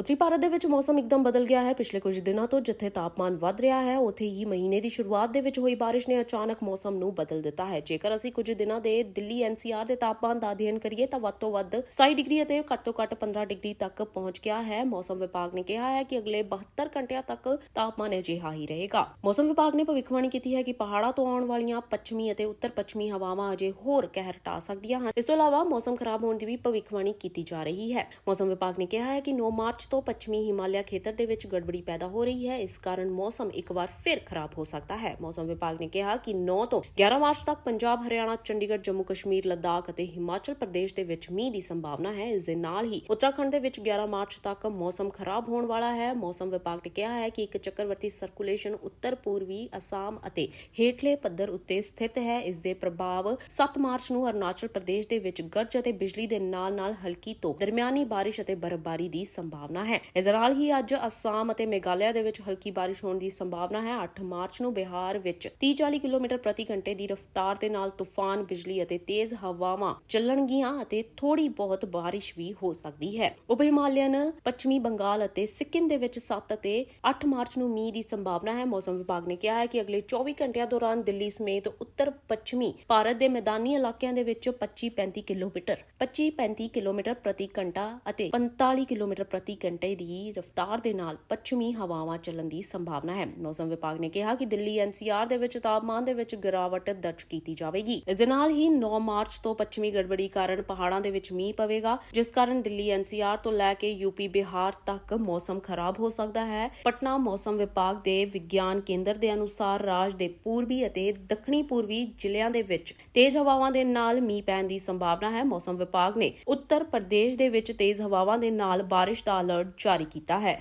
ਉੱਤਰੀ ਭਾਰਤ ਦੇ ਵਿੱਚ ਮੌਸਮ ਇੱਕਦਮ ਬਦਲ ਗਿਆ ਹੈ। ਪਿਛਲੇ ਕੁਝ ਦਿਨਾਂ ਤੋਂ ਜਿੱਥੇ ਤਾਪਮਾਨ ਵੱਧ ਰਿਹਾ ਹੈ, ਉੱਥੇ ਹੀ ਮਹੀਨੇ ਦੀ ਸ਼ੁਰੂਆਤ ਦੇ ਵਿੱਚ ਹੋਈ ਬਾਰਿਸ਼ ਨੇ ਅਚਾਨਕ ਮੌਸਮ ਨੂੰ ਬਦਲ ਦਿੱਤਾ ਹੈ। ਜੇਕਰ ਅਸੀਂ ਕੁਝ ਦਿਨਾਂ ਦੇ ਦਿੱਲੀ ਐਨਸੀਆਰ ਦੇ ਤਾਪਮਾਨ ਦਾ ਅਧਿਐਨ ਕਰੀਏ, ਤਾਂ ਵੱਧ ਤੋਂ ਵੱਧ 27 ਡਿਗਰੀ ਅਤੇ ਘੱਟ ਤੋਂ ਘੱਟ 15 ਡਿਗਰੀ ਤੱਕ ਪਹੁੰਚ ਗਿਆ ਹੈ। ਮੌਸਮ ਵਿਭਾਗ ਨੇ ਕਿਹਾ ਹੈ ਕਿ ਅਗਲੇ 72 ਘੰਟਿਆਂ ਤੱਕ ਤਾਪਮਾਨ ਅਜਿਹਾ ਹੀ ਰਹੇਗਾ। ਮੌਸਮ ਵਿਭਾਗ ਨੇ ਭਵਿੱਖਬਾਣੀ ਕੀਤੀ ਹੈ ਕਿ ਪਹਾੜਾਂ ਤੋਂ ਆਉਣ ਵਾਲੀਆਂ ਪੱਛਮੀ ਅਤੇ ਉੱਤਰ ਪੱਛਮੀ ਹਵਾਵਾਂ ਅਜੇ ਹੋਰ ਕਹਿਰ ਢਾ ਸਕਦੀਆਂ ਹਨ। ਇਸ ਤੋਂ ਇਲਾਵਾ ਮੌਸਮ ਖਰਾਬ ਹੋਣ ਦੀ ਵੀ ਭਵਿੱਖਬਾਣੀ ਕੀਤੀ ਜਾ ਰਹੀ ਹੈ। ਮੌਸਮ ਵਿਭਾਗ ਨੇ ਕਿਹਾ ਹੈ ਕਿ 9 ਮਾਰਚ ਤੋਂ ਪੱਛਮੀ ਹਿਮਾਲਿਆ ਖੇਤਰ ਦੇ ਵਿੱਚ ਗੜਬੜੀ ਪੈਦਾ ਹੋ ਰਹੀ ਹੈ। ਇਸ ਕਾਰਨ ਮੌਸਮ ਇੱਕ ਵਾਰ ਫਿਰ ਖਰਾਬ ਹੋ ਸਕਦਾ ਹੈ। ਮੌਸਮ ਵਿਭਾਗ ਨੇ ਕਿਹਾ ਕਿ 9 ਤੋਂ 11 ਮਾਰਚ ਤੱਕ ਪੰਜਾਬ, ਹਰਿਆਣਾ, ਚੰਡੀਗੜ੍ਹ, ਜੰਮੂ ਕਸ਼ਮੀਰ, ਲੱਦਾਖ ਅਤੇ ਹਿਮਾਚਲ ਪ੍ਰਦੇਸ਼ ਦੇ ਵਿੱਚ ਮੀਂਹ ਦੀ ਸੰਭਾਵਨਾ ਹੈ। ਇਸ ਦੇ ਨਾਲ ਹੀ ਉੱਤਰਾਖੰਡ ਦੇ ਵਿੱਚ 11 ਮਾਰਚ ਤੱਕ ਮੌਸਮ ਖਰਾਬ ਹੋਣ ਵਾਲਾ ਹੈ। ਮੌਸਮ ਵਿਭਾਗ ਨੇ ਕਿਹਾ ਹੈ ਕਿ ਇੱਕ ਚੱਕਰਵਰਤੀ ਸਰਕੂਲੇਸ਼ਨ ਉੱਤਰ ਪੂਰਬੀ, ਅਸਾਮ ਅਤੇ ਹੇਠਲੇ ਪੱਧਰ ਉੱਤੇ ਸਥਿਤ ਹੈ। ਇਸ ਦੇ ਪ੍ਰਭਾਵ 7 ਮਾਰਚ ਨੂੰ ਅਰੁਣਾਚਲ ਪ੍ਰਦੇਸ਼ ਦੇ ਵਿੱਚ ਗਰਜ ਅਤੇ ਬਿਜਲੀ ਦੇ ਨਾਲ-ਨਾਲ ਹਲਕੀ ਤੋਂ ਦਰਮਿਆਨੀ ਬਾਰਿਸ਼ ਅਤੇ ਬਰਫ਼ਬਾਰੀ ਦੀ ਸੰਭਾਵਨਾ ਹੈ। ਇਸ ਨਾਲ ਹੀ ਅੱਜ ਅਸਾਮ ਅਤੇ ਮੇਘਾਲਿਆ ਦੇ ਵਿੱਚ ਹਲਕੀ ਬਾਰਿਸ਼ ਹੋਣ ਦੀ ਸੰਭਾਵਨਾ ਹੈ। 8 ਮਾਰਚ ਨੂੰ ਬਿਹਾਰ ਵਿੱਚ 30-40 ਕਿਲੋਮੀਟਰ ਪ੍ਰਤੀ ਘੰਟੇ ਦੀ ਰਫ਼ਤਾਰ ਦੇ ਨਾਲ ਤੂਫਾਨ, ਬਿਜਲੀ ਅਤੇ ਤੇਜ਼ ਹਵਾਵਾਂ ਚੱਲਣਗੀਆਂ ਅਤੇ ਥੋੜੀ ਬਹੁਤ ਬਾਰਿਸ਼ ਵੀ ਹੋ ਸਕਦੀ ਹੈ। ਉਪ ਹਿਮਾਲਿਅਨ, ਪੱਛਮੀ ਬੰਗਾਲ ਅਤੇ ਸਿੱਕਿਮ ਦੇ ਵਿੱਚ 7 ਅਤੇ 8 ਮਾਰਚ ਨੂੰ ਮੀਂਹ ਦੀ ਸੰਭਾਵਨਾ ਹੈ। ਮੌਸਮ ਵਿਭਾਗ ਨੇ ਕਿਹਾ ਹੈ ਕਿ ਅਗਲੇ 24 ਘੰਟਿਆਂ ਦੌਰਾਨ ਦਿੱਲੀ ਸਮੇਤ ਉੱਤਰ ਪੱਛਮੀ ਭਾਰਤ ਦੇ ਮੈਦਾਨੀ ਇਲਾਕਿਆਂ ਦੇ ਵਿੱਚ 25-35 ਕਿਲੋਮੀਟਰ 25-35 ਕਿਲੋਮੀਟਰ ਪ੍ਰਤੀ ਘੰਟਾ ਅਤੇ 45 ਕਿਲੋਮੀਟਰ ਪ੍ਰਤੀ ਘੰਟੇ ਦੀ ਰਫ਼ਤਾਰ ਦੇ ਨਾਲ ਪੱਛਮੀ ਹਵਾਵਾਂ ਚੱਲਣ ਦੀ ਸੰਭਾਵਨਾ ਹੈ। ਮੌਸਮ ਵਿਭਾਗ ਨੇ ਕਿਹਾ ਕਿ ਦਿੱਲੀ ਐਨਸੀਆਰ ਦੇ ਵਿੱਚ ਤਾਪਮਾਨ ਦੇ ਵਿੱਚ ਗਿਰਾਵਟ ਦਰਜ ਕੀਤੀ ਜਾਵੇਗੀ। ਇਸ ਦੇ ਨਾਲ ਹੀ 9 ਮਾਰਚ ਤੋਂ ਪੱਛਮੀ ਗੜਬੜੀ ਕਾਰਨ ਪਹਾੜਾਂ ਦੇ ਵਿੱਚ ਮੀਂਹ ਪਵੇਗਾ, ਜਿਸ ਕਾਰਨ ਦਿੱਲੀ ਐਨਸੀਆਰ ਤੋਂ ਲੈ ਕੇ ਯੂਪੀ ਬਿਹਾਰ ਤੱਕ ਮੌਸਮ ਖਰਾਬ ਹੋ ਸਕਦਾ ਹੈ। ਪਟਨਾ ਮੌਸਮ ਵਿਭਾਗ ਦੇ ਵਿਗਿਆਨ ਕੇਂਦਰ ਦੇ ਅਨੁਸਾਰ ਰਾਜ ਦੇ ਪੂਰਬੀ ਅਤੇ ਦੱਖਣੀ ਪੂਰਬੀ ਜ਼ਿਲ੍ਹਿਆਂ ਦੇ ਵਿੱਚ ਤੇਜ਼ ਹਵਾਵਾਂ ਦੇ ਨਾਲ ਮੀਂਹ ਪੈਣ ਦੀ ਸੰਭਾਵਨਾ ਹੈ। ਮੌਸਮ ਵਿਭਾਗ ਨੇ ਉੱਤਰ ਪ੍ਰਦੇਸ਼ ਦੇ ਵਿੱਚ ਤੇਜ਼ ਹਵਾਵਾਂ ਦੇ ਨਾਲ ਬਾਰਿਸ਼ ਦਾ ਅਲਰਟ ਜਾਰੀ ਕੀਤਾ ਹੈ।